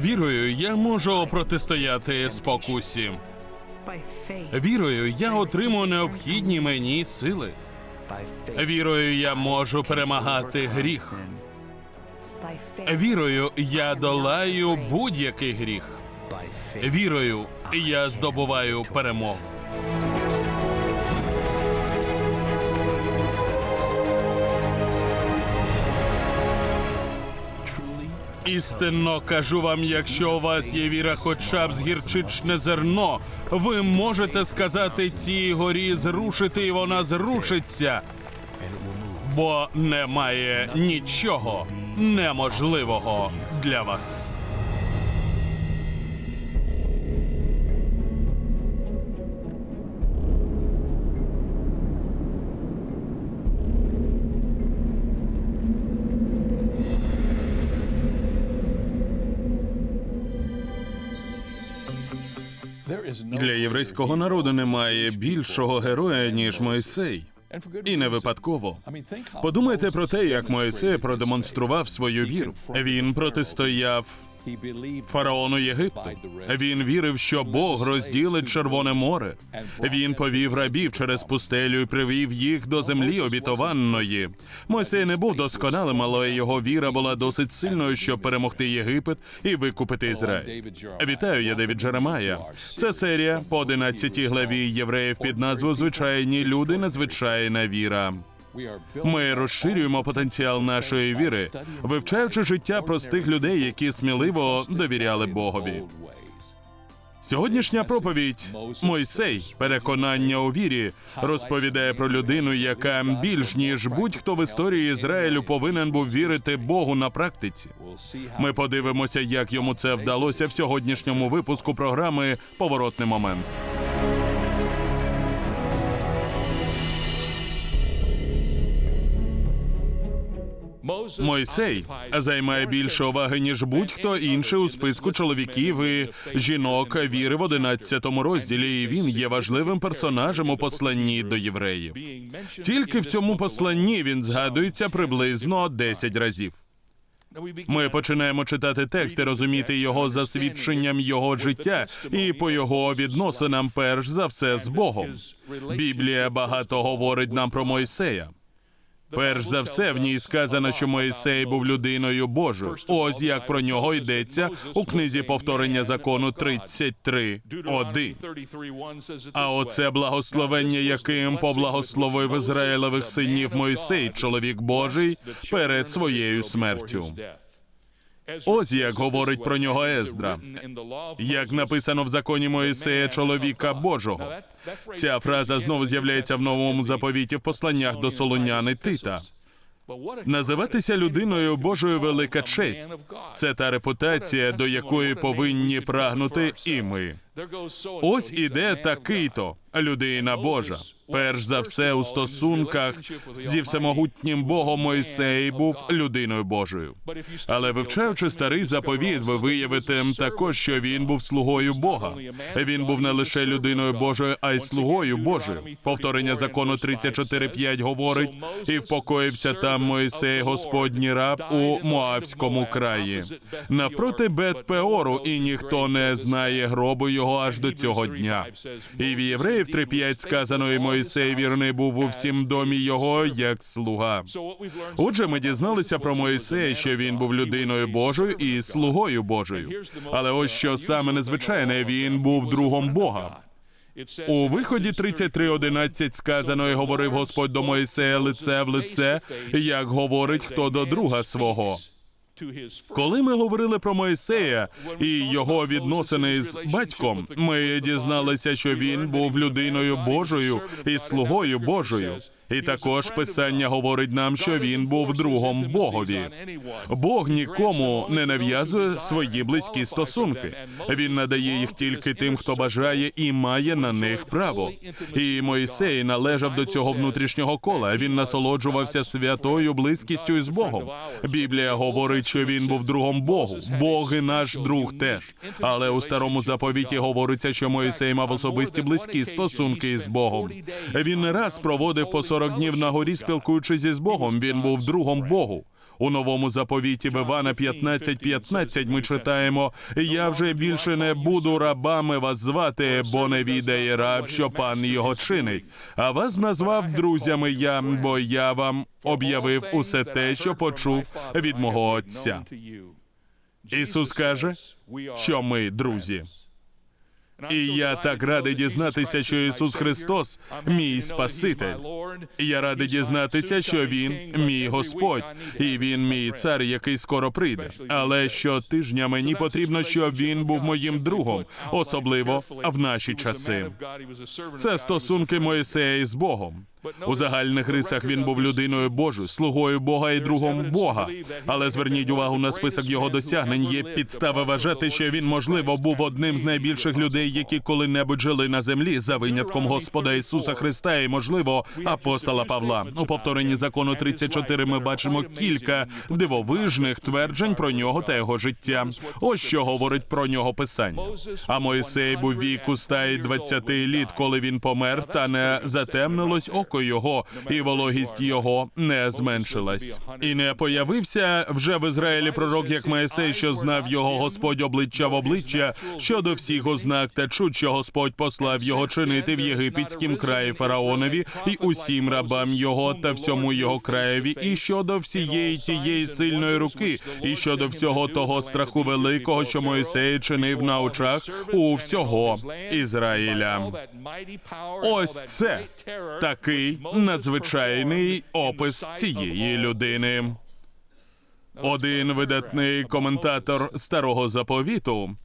Вірою я можу протистояти спокусі. Вірою я отримую необхідні мені сили. Вірою я можу перемагати гріх. Вірою я долаю будь-який гріх. Вірою я здобуваю перемогу. Істинно кажу вам, якщо у вас є віра, хоча б з гірчичне зерно, ви можете сказати цій горі зрушити, і вона зрушиться. Бо немає нічого неможливого для вас. Для єврейського народу немає більшого героя, ніж Мойсей. І не випадково. Подумайте про те, як Моїсей продемонстрував свою віру. Він протистояв фараону Єгипту. Він вірив, що Бог розділить Червоне море. Він повів рабів через пустелю і привів їх до землі обітованої. Мойсей не був досконалим, але його віра була досить сильною, щоб перемогти Єгипет і викупити Ізраїль. Вітаю, я Девід Джеремая. Це серія по 11 главі євреїв під назвою Звичайні люди, незвичайна віра. Ми розширюємо потенціал нашої віри, вивчаючи життя простих людей, які сміливо довіряли Богові. Сьогоднішня проповідь Мойсей, переконання у вірі, розповідає про людину, яка більш ніж будь-хто в історії Ізраїлю повинен був вірити Богу на практиці. Ми подивимося, як йому це вдалося в сьогоднішньому випуску програми Поворотний момент. Мойсей займає більше уваги ніж будь-хто інший у списку чоловіків і жінок віри в 11 розділі. І він є важливим персонажем у посланні до євреїв. Тільки в цьому посланні він згадується приблизно 10 разів. Ми починаємо читати текст і розуміти його за свідченням його життя і по його відносинам, перш за все, з Богом. Біблія багато говорить нам про Мойсея. Перш за все, в ній сказано, що Моїсей був людиною Божою. Ось як про нього йдеться у книзі повторення закону 33.1. А оце благословення, яким поблагословив Ізраїлевих синів Мойсей, чоловік Божий, перед своєю смертю. Ось як говорить про нього Ездра, як написано в законі Моїсея, чоловіка Божого. Ця фраза знову з'являється в новому заповіті в посланнях до Солоняни Тита. Називатися людиною Божою велика честь. Це та репутація, до якої повинні прагнути і ми. Ось іде такий-то людина Божа. Перш за все, у стосунках зі всемогутнім Богом Мойсей був людиною Божою. Але вивчаючи старий заповіт, ви виявите також, що він був слугою Бога. Він був не лише людиною Божою, а й слугою Божою. Повторення закону 34.5 говорить, і впокоївся там Мойсей, Господній раб у Моавському краї. Навпроти Бет-Пеору, і ніхто не знає гробу його аж до цього дня. І в Євреїв 3.5 сказано, і Мойсей вірний був у всім домі його як слуга. Отже, ми дізналися про Моїсея, що він був людиною Божою і слугою Божою. Але ось що саме незвичайне, він був другом Бога. У виході 33.11 сказано, і говорив Господь до Моїсея лице в лице, як говорить хто до друга свого. Коли ми говорили про Моїсея і його відносини з батьком, ми дізналися, що він був людиною Божою і слугою Божою. І також писання говорить нам, що він був другом Богові. Бог нікому не нав'язує свої близькі стосунки. Він надає їх тільки тим, хто бажає і має на них право. І Мойсей належав до цього внутрішнього кола. Він насолоджувався святою близькістю із Богом. Біблія говорить, що він був другом Богу. Бог і наш друг теж. Але у старому заповіті говориться, що Мойсей мав особисті близькі стосунки із Богом. Він не раз проводив по 40 днів на горі, спілкуючись із Богом. Він був другом Богу. У новому заповіті в Івана 15.15 15 ми читаємо: Я вже більше не буду рабами вас звати, бо не відає раб, що пан його чинить. А вас назвав друзями я, бо я вам об'явив усе те, що почув від мого Отця. Ісус каже, що ми друзі. І я так радий дізнатися, що Ісус Христос мій Спаситель. Я радий дізнатися, що Він мій Господь, і Він мій цар, який скоро прийде. Але щотижня мені потрібно, щоб він був моїм другом, особливо в наші часи. Це стосунки Моїсея із Богом. У загальних рисах він був людиною Божою, слугою Бога і другом Бога. Але зверніть увагу на список його досягнень. Є підстави вважати, що він, можливо, був одним з найбільших людей, які коли-небудь жили на землі, за винятком Господа Ісуса Христа і, можливо, апостола Павла. У повторенні закону 34 ми бачимо кілька дивовижних тверджень про нього та його життя. Ось що говорить про нього писання. А Мойсей був віку 120 літ, коли він помер, та не затемнилось око його, і вологість його не зменшилась. І не появився вже в Ізраїлі пророк, як Моїсей, що знав його Господь обличчя в обличчя щодо всіх ознак та чуд, що Господь послав його чинити в єгипетськім краї фараонові і усім рабам його та всьому його краєві, і щодо всієї тієї сильної руки, і щодо всього того страху великого, що Моїсей чинив на очах у всього Ізраїля. Ось це такий надзвичайний опис цієї людини. Один видатний коментатор старого заповіту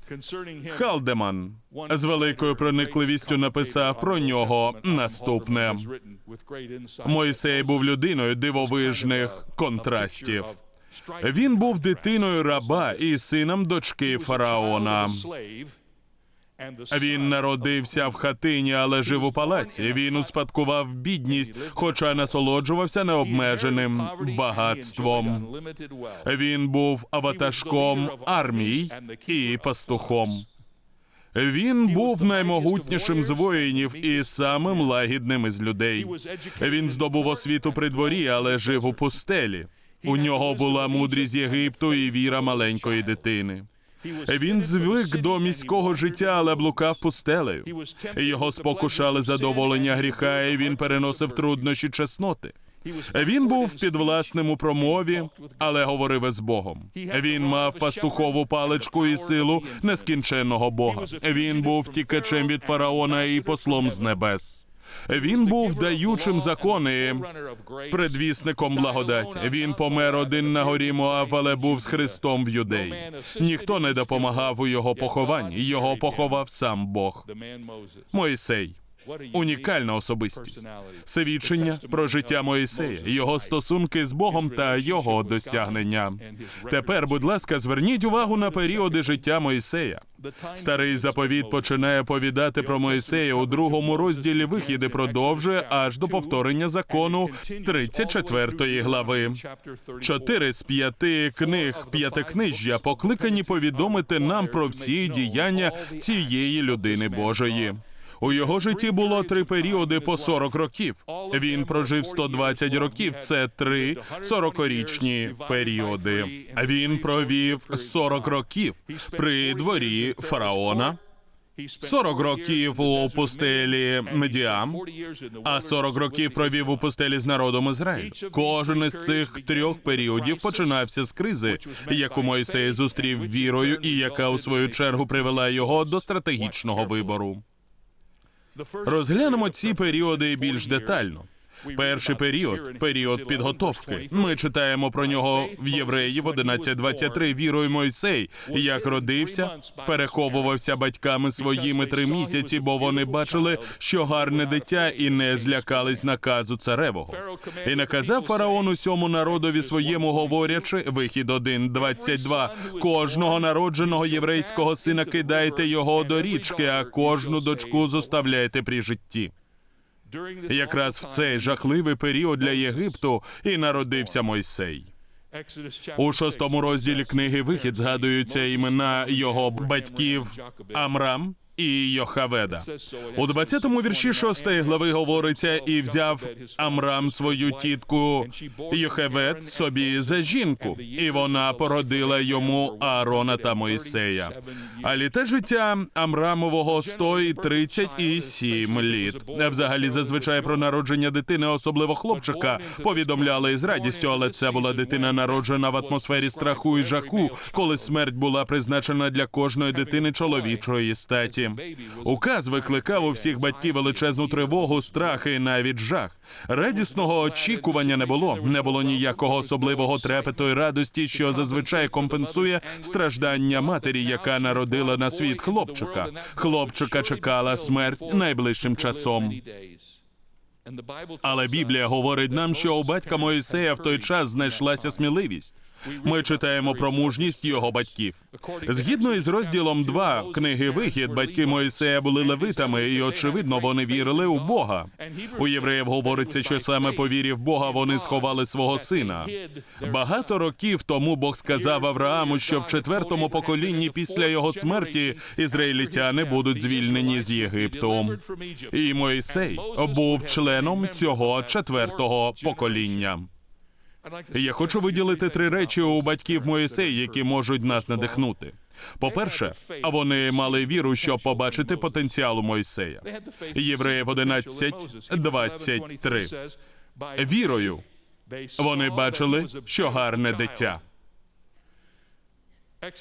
Халдеман з великою проникливістю написав про нього наступне: Мойсей був людиною дивовижних контрастів. Він був дитиною раба і сином дочки фараона. Він народився в хатині, але жив у палаці. Він успадкував бідність, хоча насолоджувався необмеженим багатством. Він був ватажком армій і пастухом. Він був наймогутнішим з воїнів і самим лагідним із людей. Він здобув освіту при дворі, але жив у пустелі. У нього була мудрість Єгипту і віра маленької дитини. Він звик до міського життя, але блукав пустелею. Його спокушали задоволення гріха, і він переносив труднощі чесноти. Він був підвласним у промові, але говорив із Богом. Він мав пастухову паличку і силу нескінченного Бога. Він був втікачем від фараона і послом з небес. Він був даючим закони, предвісником благодаті. Він помер один на горі Моав, але був з Христом в юдеї. Ніхто не допомагав у його похованні. Його поховав сам Бог. Мойсей. Унікальна особистість, свідчення про життя Моїсея, його стосунки з Богом та його досягнення. Тепер, будь ласка, зверніть увагу на періоди життя Моїсея. Старий заповіт починає повідати про Моїсея у другому розділі вихід і продовжує аж до повторення закону 34 глави. Чотири з п'яти книг п'ятикнижжя покликані повідомити нам про всі діяння цієї людини Божої. У його житті було три періоди по 40 років. Він прожив 120 років. Це три 40-річні періоди. Він провів 40 років при дворі фараона. 40 років у пустелі Медіам, а 40 років провів у пустелі з народом Ізраїлю. Кожен із цих трьох періодів починався з кризи, яку Мойсей зустрів вірою, і яка у свою чергу привела його до стратегічного вибору. Розглянемо ці періоди більш детально. Перший період період підготовки. Ми читаємо про нього в Євреїв 11.23. Вірою Мойсей, як родився, переховувався батьками своїми три місяці, бо вони бачили, що гарне дитя, і не злякались наказу царевого. І наказав фараон усьому народові своєму, говорячи, вихід 1.22. Кожного народженого єврейського сина кидайте його до річки, а кожну дочку зоставляйте при житті. Якраз в цей жахливий період для Єгипту і народився Мойсей. У шостому розділі книги Вихід згадуються імена його батьків Амрам, і Йохаведа. У 20-му вірші 6 глави говориться, і взяв Амрам свою тітку Йохевед собі за жінку, і вона породила йому Аарона та Моїсея. А літе життя Амрамового 137 літ. Взагалі, зазвичай про народження дитини, особливо хлопчика, повідомляли із радістю, але це була дитина, народжена в атмосфері страху і жаху, коли смерть була призначена для кожної дитини чоловічої статі. Указ викликав у всіх батьків величезну тривогу, страх і навіть жах. Радісного очікування не було, не було ніякого особливого трепету і радості, що зазвичай компенсує страждання матері, яка народила на світ хлопчика. Хлопчика чекала смерть найближчим часом. Але Біблія говорить нам, що у батька Моїсея в той час знайшлася сміливість. Ми читаємо про мужність його батьків. Згідно із розділом 2 книги Вихід, батьки Моїсея були левитами, і очевидно, вони вірили у Бога. У євреїв говориться, що саме по вірі в Бога вони сховали свого сина. Багато років тому Бог сказав Аврааму, що в четвертому поколінні після його смерті ізраїльтяни будуть звільнені з Єгипту. І Моїсей був членом цього четвертого покоління. Я хочу виділити три речі у батьків Моїсей, які можуть нас надихнути. По-перше, вони мали віру, щоб побачити потенціал у Мойсея. Євреїв 11.23. Вірою вони бачили, що гарне дитя.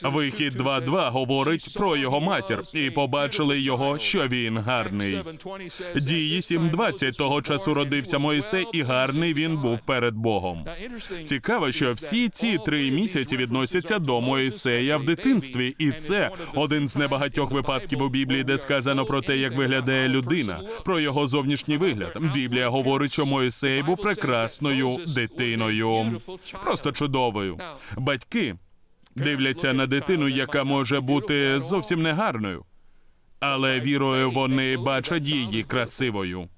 Вихід 2.2 говорить про його матір, і побачили його, що він гарний. Дії 7.20 того часу родився Моїсей, і гарний він був перед Богом. Цікаво, що всі ці три місяці відносяться до Моїсея в дитинстві, і це один з небагатьох випадків у Біблії, де сказано про те, як виглядає людина, про його зовнішній вигляд. Біблія говорить, що Моїсей був прекрасною дитиною, просто чудовою. Батьки дивляться на дитину, яка може бути зовсім негарною, але вірою вони бачать її красивою.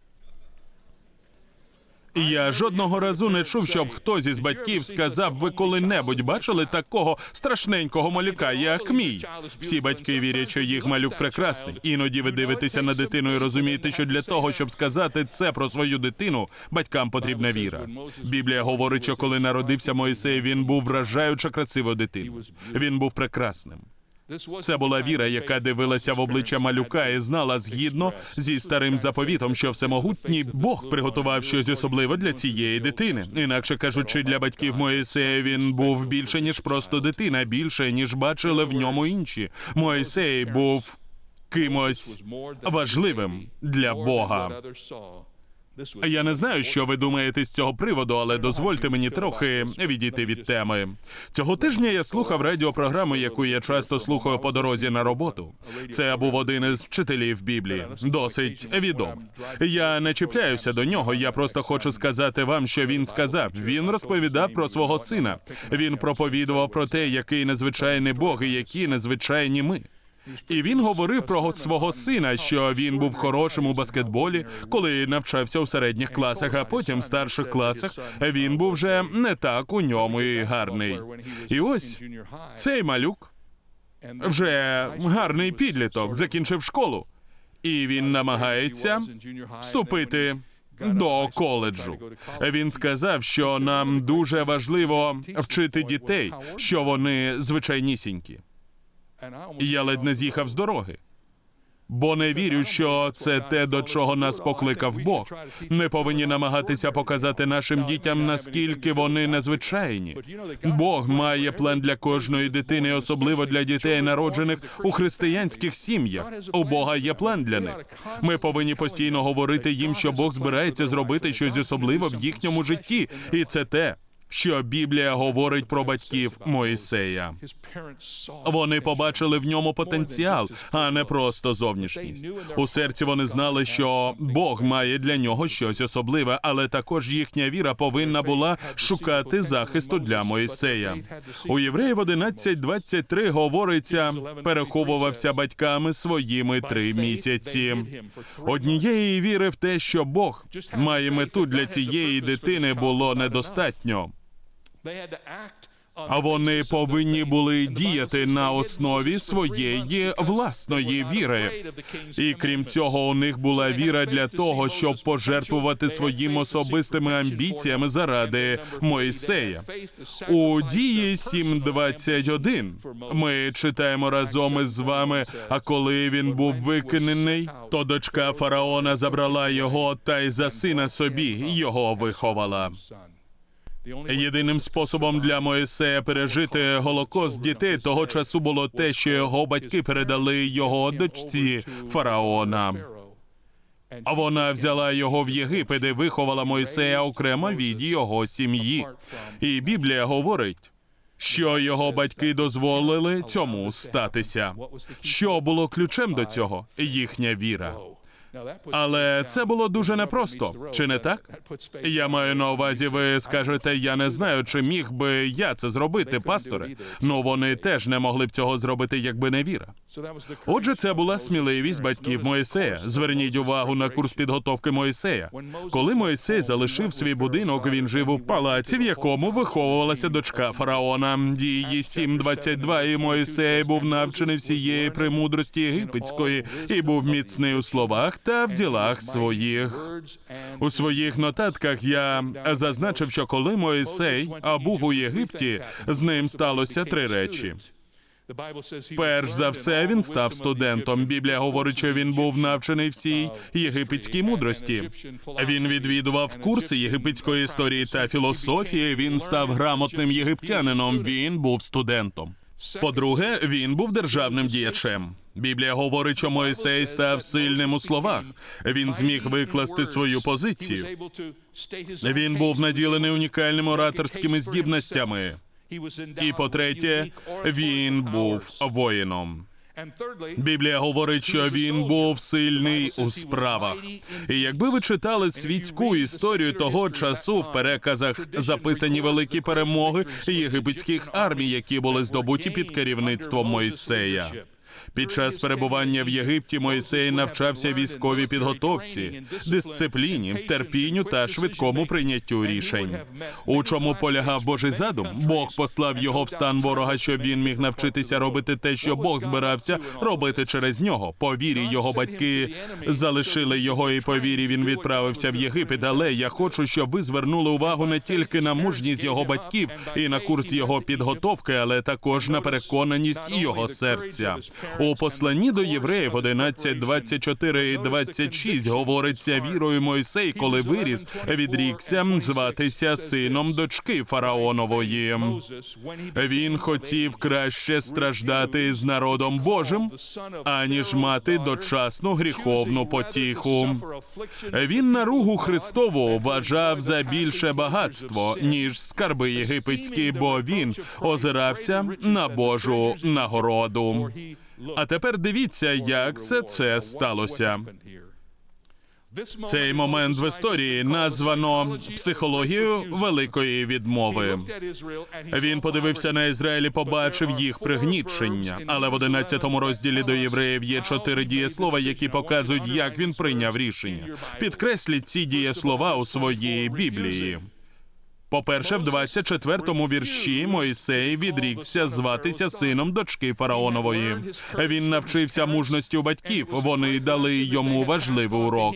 Я жодного разу не чув, щоб хтось із батьків сказав, ви коли-небудь бачили такого страшненького малюка, як мій. Всі батьки вірять, що їх малюк прекрасний. Іноді ви дивитеся на дитину і розумієте, що для того, щоб сказати це про свою дитину, батькам потрібна віра. Біблія говорить, що коли народився Моїсей, він був вражаюче красивою дитиною. Він був прекрасним. Це була віра, яка дивилася в обличчя малюка і знала згідно зі старим заповітом, що всемогутній Бог приготував щось особливе для цієї дитини. Інакше кажучи, для батьків Моїсея він був більше ніж просто дитина, більше ніж бачили в ньому інші. Моїсей був кимось важливим для Бога. Я не знаю, що ви думаєте з цього приводу, але дозвольте мені трохи відійти від теми. Цього тижня я слухав радіопрограму, яку я часто слухаю по дорозі на роботу. Це був один із вчителів Біблії, досить відомий. Я не чіпляюся до нього. Я просто хочу сказати вам, що він сказав. Він розповідав про свого сина. Він проповідував про те, який незвичайний Бог і які незвичайні ми. І він говорив про свого сина, що він був хорошим у баскетболі, коли навчався у середніх класах, а потім в старших класах він був вже не так у ньому і гарний. І ось цей малюк вже гарний підліток, закінчив школу, і він намагається вступити. До коледжу він сказав, що нам дуже важливо вчити дітей, що вони звичайнісінькі. Я ледь не з'їхав з дороги. Бо не вірю, що це те, до чого нас покликав Бог. Ми повинні намагатися показати нашим дітям, наскільки вони незвичайні. Бог має план для кожної дитини, особливо для дітей, народжених у християнських сім'ях. У Бога є план для них. Ми повинні постійно говорити їм, що Бог збирається зробити щось особливе в їхньому житті, і це те, що Біблія говорить про батьків Моїсея. Вони побачили в ньому потенціал, а не просто зовнішність. У серці вони знали, що Бог має для нього щось особливе, але також їхня віра повинна була шукати захисту для Моїсея. У Євреїв 11.23 говориться, переховувався батьками своїми три місяці. Однієї віри в те, що Бог має мету для цієї дитини, було недостатньо. А вони повинні були діяти на основі своєї власної віри. І крім цього, у них була віра для того, щоб пожертвувати своїми особистими амбіціями заради Моїсея. У дії 7.21 ми читаємо разом із вами. А коли він був викинений, то дочка фараона забрала його та й за сина собі його виховала. Єдиним способом для Моїсея пережити голокост дітей того часу було те, що його батьки передали його дочці фараона. А вона взяла його в Єгипет і виховала Мойсея окремо від його сім'ї. І Біблія говорить, що його батьки дозволили цьому статися. Що було ключем до цього? Їхня віра. Але це було дуже непросто, чи не так? Я маю на увазі, ви скажете, я не знаю, чи міг би я це зробити, пасторе. Ну вони теж не могли б цього зробити, якби не віра. Отже, це була сміливість батьків Моїсея. Зверніть увагу на курс підготовки Моїсея. Коли Моїсей залишив свій будинок, він жив у палаці, в якому виховувалася дочка фараона. Дії 7.22, і Моїсей був навчений всієї премудрості єгипетської і був міцний у словах та в ділах своїх. У своїх нотатках я зазначив, що коли Моїсей а був у Єгипті, з ним сталося три речі. Перш за все, він став студентом. Біблія говорить, що він був навчений всій єгипетській мудрості. Він відвідував курси єгипетської історії та філософії. Він став грамотним єгиптянином. Він був студентом. По-друге, він був державним діячем. Біблія говорить, що Моїсей став сильним у словах. Він зміг викласти свою позицію. Він був наділений унікальними ораторськими здібностями. І по-третє, він був воїном. Біблія говорить, що він був сильний у справах. І якби ви читали світську історію того часу в переказах записані великі перемоги єгипетських армій, які були здобуті під керівництвом Мойсея. Під час перебування в Єгипті Мойсей навчався військовій підготовці, дисципліні, терпінню та швидкому прийняттю рішень. У чому полягав Божий задум? Бог послав його в стан ворога, щоб він міг навчитися робити те, що Бог збирався робити через нього. По вірі його батьки залишили його, і по вірі він відправився в Єгипет. Але я хочу, щоб ви звернули увагу не тільки на мужність його батьків і на курс його підготовки, але також на переконаність його серця. У посланні до євреїв 11, 24 і 26 говориться вірою Мойсей, коли виріс, відрікся зватися сином дочки фараонової. Він хотів краще страждати з народом Божим, аніж мати дочасну гріховну потіху. Він наругу Христову вважав за більше багатство, ніж скарби єгипетські, бо він озирався на Божу нагороду. А тепер дивіться, як все це сталося. Цей момент в історії названо психологією великої відмови. Він подивився на Ізраїль і побачив їх пригнічення. Але в 11 розділі до євреїв є чотири дієслова, які показують, як він прийняв рішення. Підкресліть ці дієслова у своїй Біблії. По-перше, в 24-му вірші Мойсей відрікся зватися сином дочки фараонової. Він навчився мужності у батьків. Вони дали йому важливий урок.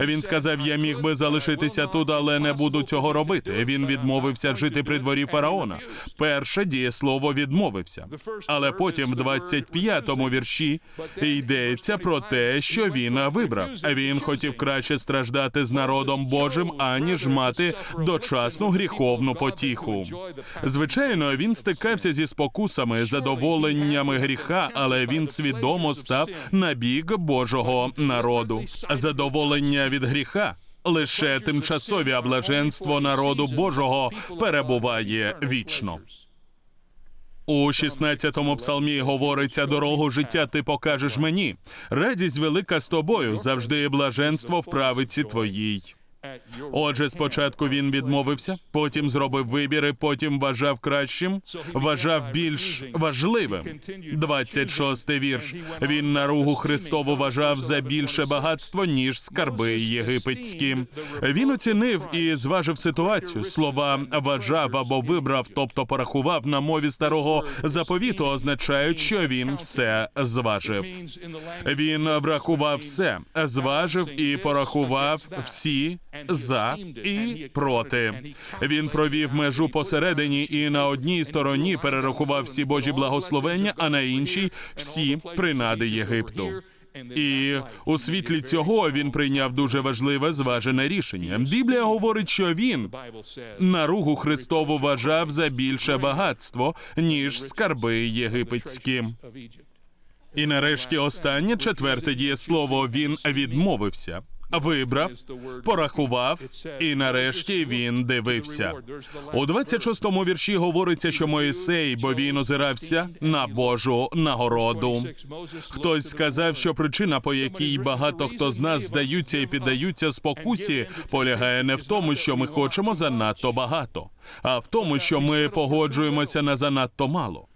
Він сказав: Я міг би залишитися тут, але не буду цього робити. Він відмовився жити при дворі фараона. Перше дієслово відмовився. Але потім, в 25-му вірші, йдеться про те, що він вибрав. Він хотів краще страждати з народом Божим, аніж мати дочасну гріху гріховну потіху. Звичайно, він стикався зі спокусами, задоволеннями гріха, але він свідомо став на бік Божого народу. Задоволення від гріха. Лише тимчасові блаженство народу Божого перебуває вічно. У 16-му псалмі говориться дорогу життя ти покажеш мені. Радість велика з тобою, завжди блаженство в правиці твоїй. Отже, спочатку він відмовився, потім зробив вибір, і потім вважав кращим, вважав більш важливим. 26-й вірш. Він наругу Христову вважав за більше багатство, ніж скарби єгипетські. Він оцінив і зважив ситуацію. Слова вважав або вибрав, тобто порахував на мові старого заповіту, означають, що він все зважив. Він врахував все, зважив і порахував всі за і проти. Він провів межу посередині і на одній стороні перерахував всі Божі благословення, а на іншій всі принади Єгипту. І у світлі цього він прийняв дуже важливе зважене рішення. Біблія говорить, що він наругу Христову вважав за більше багатство, ніж скарби єгипетські. І нарешті останнє четверте дієслово він відмовився, вибрав, порахував, і нарешті він дивився. У 26-му вірші говориться, що Моїсей, бо він озирався на Божу нагороду. Хтось сказав, що причина, по якій багато хто з нас здаються і піддаються спокусі, полягає не в тому, що ми хочемо занадто багато, а в тому, що ми погоджуємося на занадто мало.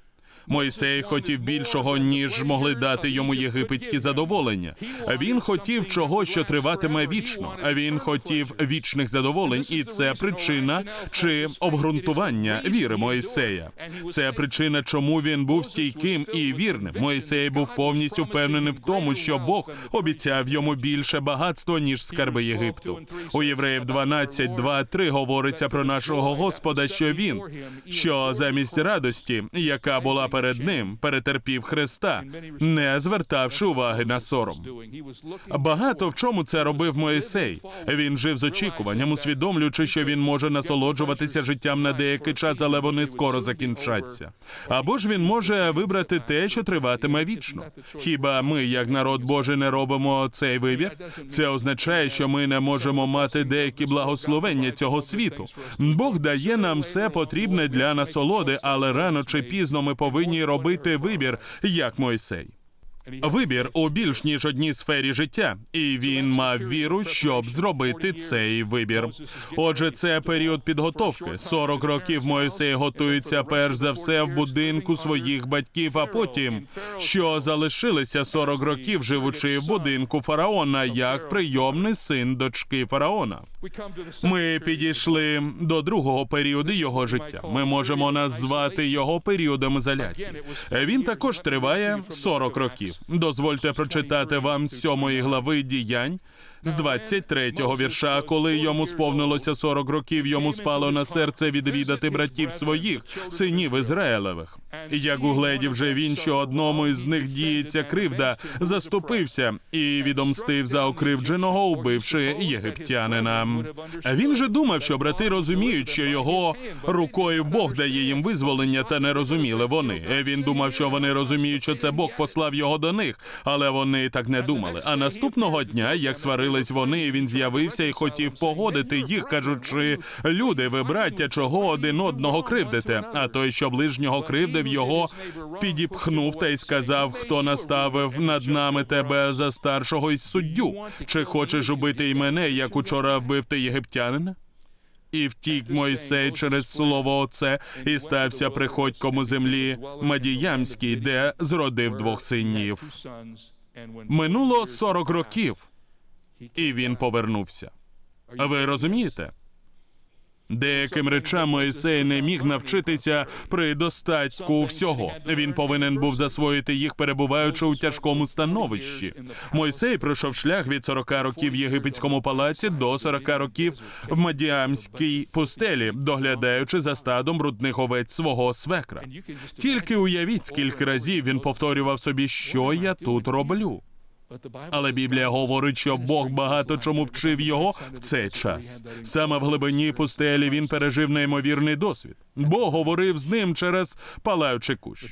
Мойсей хотів більшого, ніж могли дати йому єгипетські задоволення. Він хотів чогось, що триватиме вічно. Він хотів вічних задоволень, і це причина чи обґрунтування віри Моїсея. Це причина, чому він був стійким і вірним. Моїсей був повністю впевнений в тому, що Бог обіцяв йому більше багатство, ніж скарби Єгипту. У євреїв 12, 2, 3 говориться про нашого Господа, що він, що замість радості, яка була перед ним, перетерпів Христа, не звертавши уваги на сором. Багато в чому це робив Моїсей. Він жив з очікуванням, усвідомлюючи, що він може насолоджуватися життям на деякий час, але вони скоро закінчаться. Або ж він може вибрати те, що триватиме вічно. Хіба ми, як народ Божий, не робимо цей вибір? Це означає, що ми не можемо мати деякі благословення цього світу. Бог дає нам все потрібне для насолоди, але рано чи пізно ми повинні робити вибір, як Мойсей. Вибір у більш ніж одній сфері життя, і він мав віру, щоб зробити цей вибір. Отже, це період підготовки. 40 років Моїсей готується перш за все в будинку своїх батьків, а потім що залишилися 40 років, живучи в будинку фараона, як прийомний син дочки фараона. Ми підійшли до другого періоду його життя. Ми можемо назвати його періодом ізоляції. Він також триває 40 років. Дозвольте прочитати вам сьомої глави діянь. З 23-го вірша, коли йому сповнилося 40 років, йому спало на серце відвідати братів своїх, синів Ізраїлевих. Як угледів же він, що одному із них діється кривда, заступився і відомстив за окривдженого, убивши єгиптянина. Він же думав, що брати розуміють, що його рукою Бог дає їм визволення, та не розуміли вони. Він думав, що вони розуміють, що це Бог послав його до них, але вони так не думали. А наступного дня, як сварились вони, він з'явився і хотів погодити їх, кажучи: люди, ви браття, чого один одного кривдите? А той, що ближнього кривдив, його підіпхнув та й сказав, хто наставив над нами тебе за старшого із суддю. Чи хочеш убити й мене, як учора вбив ти єгиптянина? І втік Мойсей через слово Оце і стався приходьком у землі Мадіямській, де зродив двох синів. Минуло 40 років, і він повернувся. Ви розумієте? Деяким речам Моїсей не міг навчитися при достатку всього. Він повинен був засвоїти їх, перебуваючи у тяжкому становищі. Мойсей пройшов шлях від 40 років в єгипетському палаці до 40 років в Мадіамській пустелі, доглядаючи за стадом брудних овець свого свекра. Тільки уявіть, скільки разів він повторював собі, що я тут роблю. Але Біблія говорить, що Бог багато чому вчив його в цей час. Саме в глибині пустелі він пережив неймовірний досвід. Бог говорив з ним через палаючий кущ.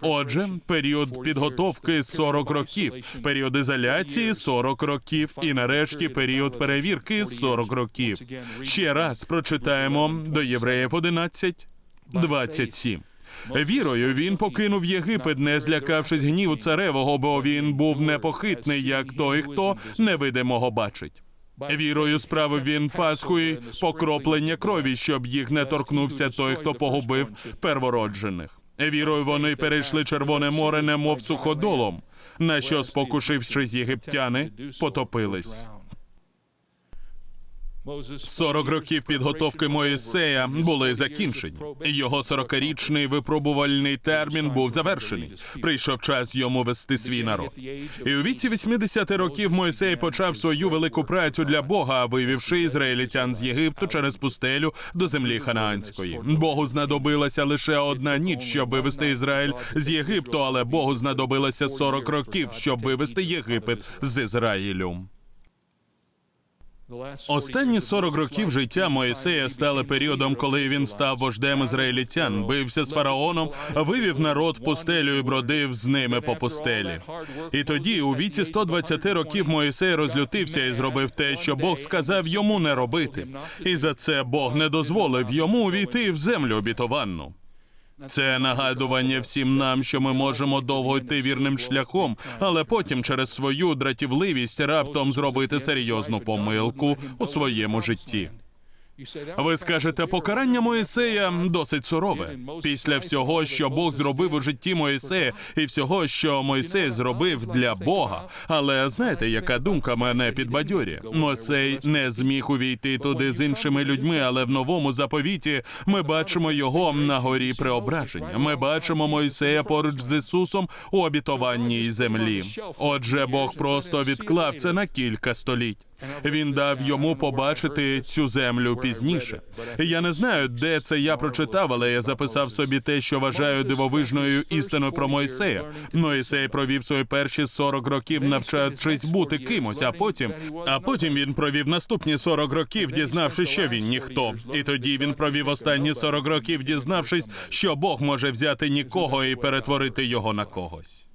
Отже, період підготовки 40 років, період ізоляції 40 років, і нарешті період перевірки 40 років. Ще раз прочитаємо до Євреїв 11, 27. Вірою він покинув Єгипет, не злякавшись гніву царевого, бо він був непохитний, як той, хто невидимого бачить. Вірою справив він Пасху і покроплення крові, щоб їх не торкнувся той, хто погубив первороджених. Вірою вони перейшли Червоне море, немов суходолом, на що, спокушившись єгиптяни, потопились. 40 років підготовки Моїсея були закінчені. Його 40-річний випробувальний термін був завершений. Прийшов час йому вести свій народ. І у віці 80 років Моїсей почав свою велику працю для Бога, вивівши ізраїльтян з Єгипту через пустелю до землі ханаанської. Богу знадобилася лише одна ніч, щоб вивести Ізраїль з Єгипту, але Богу знадобилося 40 років, щоб вивести Єгипет з Ізраїлю. Останні 40 років життя Моїсея стали періодом, коли він став вождем ізраїльтян, бився з фараоном, вивів народ в пустелю і бродив з ними по пустелі. І тоді, у віці 120 років, Моїсей розлютився і зробив те, що Бог сказав йому не робити. І за це Бог не дозволив йому увійти в землю обітованну. Це нагадування всім нам, що ми можемо довго йти вірним шляхом, але потім через свою дратівливість раптом зробити серйозну помилку у своєму житті. Ви скажете, покарання Моїсея досить сурове. Після всього, що Бог зробив у житті Моїсея, і всього, що Моїсей зробив для Бога. Але знаєте, яка думка мене підбадьорює? Моїсей не зміг увійти туди з іншими людьми, але в новому заповіті ми бачимо його на горі преображення. Ми бачимо Моїсея поруч з Ісусом у обітованій землі. Отже, Бог просто відклав це на кілька століть. Він дав йому побачити цю землю пізніше. Я не знаю, де це я прочитав, але я записав собі те, що вважаю дивовижною істиною про Мойсея. Мойсей провів свої перші 40 років, навчаючись бути кимось, а потім, а потім він провів наступні 40 років, дізнавшись, що він ніхто. І тоді він провів останні 40 років, дізнавшись, що Бог може взяти нікого і перетворити його на когось.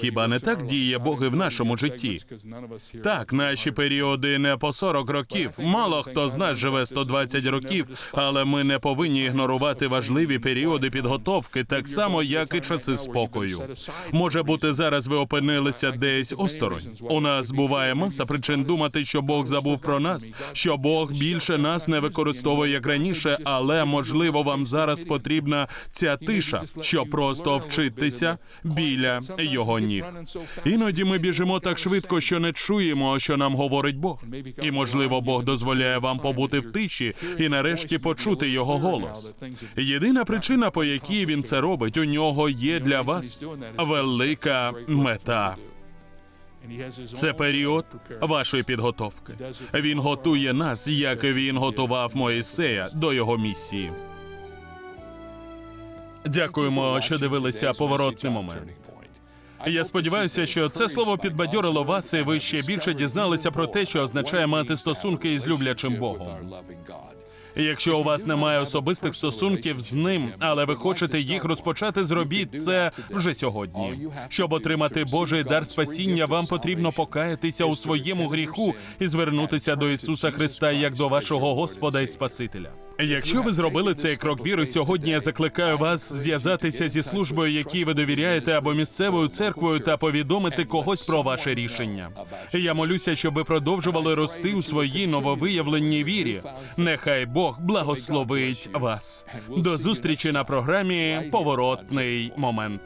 Хіба не так діє Бог і в нашому житті? Так, наші періоди не по 40 років. Мало хто з нас живе 120 років, але ми не повинні ігнорувати важливі періоди підготовки, так само як і часи спокою. Може бути, зараз ви опинилися десь осторонь. У нас буває маса причин думати, що Бог забув про нас, що Бог більше нас не використовує як раніше, але можливо вам зараз потрібна ця тиша, щоб просто вчитися біля його ніг. Іноді ми біжимо так швидко, що не чуємо, що нам говорить Бог. І можливо, Бог дозволяє вам побути в тиші і нарешті почути його голос. Єдина причина, по якій він це робить, у нього є для вас велика мета. Це період вашої підготовки. Він готує нас, як він готував Моїсея до його місії. Дякуємо, що дивилися поворотний момент. Я сподіваюся, що це слово підбадьорило вас, і ви ще більше дізналися про те, що означає мати стосунки із люблячим Богом. Якщо у вас немає особистих стосунків з ним, але ви хочете їх розпочати, зробіть це вже сьогодні. Щоб отримати Божий дар спасіння, вам потрібно покаятися у своєму гріху і звернутися до Ісуса Христа як до вашого Господа і Спасителя. Якщо ви зробили цей крок віри, сьогодні я закликаю вас зв'язатися зі службою, якій ви довіряєте, або місцевою церквою, та повідомити когось про ваше рішення. Я молюся, щоб ви продовжували рости у своїй нововиявленій вірі. Нехай Бог благословить вас. До зустрічі на програмі Поворотний момент.